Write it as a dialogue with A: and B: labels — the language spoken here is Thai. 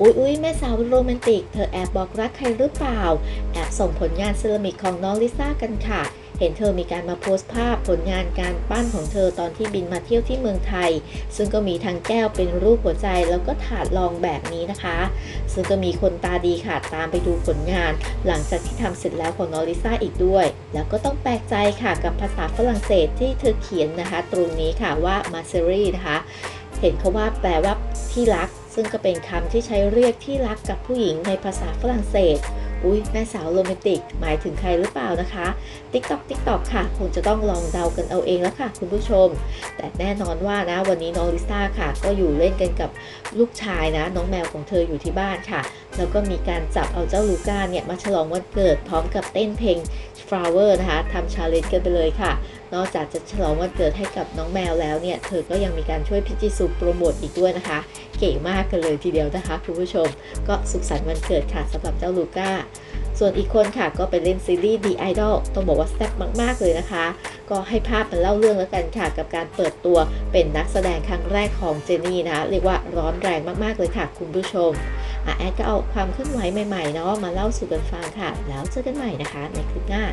A: อุ๊ยอุ๊ยแม่สาวโรแมนติก เธอแอบบอกรักใครหรือเปล่า แอบส่งผลงานเซรามิกของน้องลิซ่ากันค่ะ เห็นเธอมีการมาโพสต์ภาพผลงานการปั้นของเธอตอนที่บินมาเที่ยวที่เมืองไทย ซึ่งก็มีทั้งแก้วเป็นรูปหัวใจแล้วก็ถาดรองแบบนี้นะคะ ซึ่งก็มีคนตาดีค่ะตามไปดูผลงาน หลังจากที่ทำเสร็จแล้วของน้องลิซ่าอีกด้วย แล้วก็ต้องแปลกใจค่ะกับภาษาฝรั่งเศสที่เธอเขียนนะคะ ตรงนี้ค่ะว่ามาเซรีนะคะ เห็นเขาว่าแปลว่าที่รัก ซึ่งก็เป็นคำที่ใช้เรียกที่รักกับผู้หญิงในภาษาฝรั่งเศส อุ้ยแม่สาวโรแมนติก หมายถึงใครหรือเปล่านะคะ TikTok TikTok ค่ะ คงจะต้องลองเดากันเอาเองแล้วค่ะ คุณผู้ชม แต่แน่นอนว่านะวันนี้น้องลิซ่าค่ะ ก็อยู่เล่นกันกับลูกชายนะ น้องแมวของเธออยู่ที่บ้านค่ะ แล้วก็มีการจับเอาเจ้าลูก้าเนี่ยมาฉลองวันเกิดพร้อมกับเต้นเพลง flower นะคะทำชาเลนจ์กันไปเลยค่ะ นอกจากจะฉลองวันเกิดให้กับน้องแมวแล้วเนี่ย เธอก็ยังมีการช่วยพิจิสุโปรโมทอีกด้วยนะคะ เก๋มากกันเลยทีเดียวนะคะคุณผู้ชม ก็สุขสันต์วันเกิดค่ะสำหรับเจ้าลูก้า ส่วนอีกคนค่ะก็ไปเล่นซีรีส์ The Idol ต้องบอกว่าแซ่บมาก ๆ เลยนะคะ ก็ให้ภาพมันเล่าเรื่องแล้วกันค่ะ กับการเปิดตัวเป็นนักแสดงครั้งแรกของเจนี่นะคะเรียกว่าร้อนแรงมากๆเลยค่ะ คุณผู้ชม อาแอดก็เอาความเคลื่อนไหวใหม่ๆเนาะมาเล่าสู่กันฟังค่ะ แล้วเจอกันใหม่นะคะในคลิปหน้า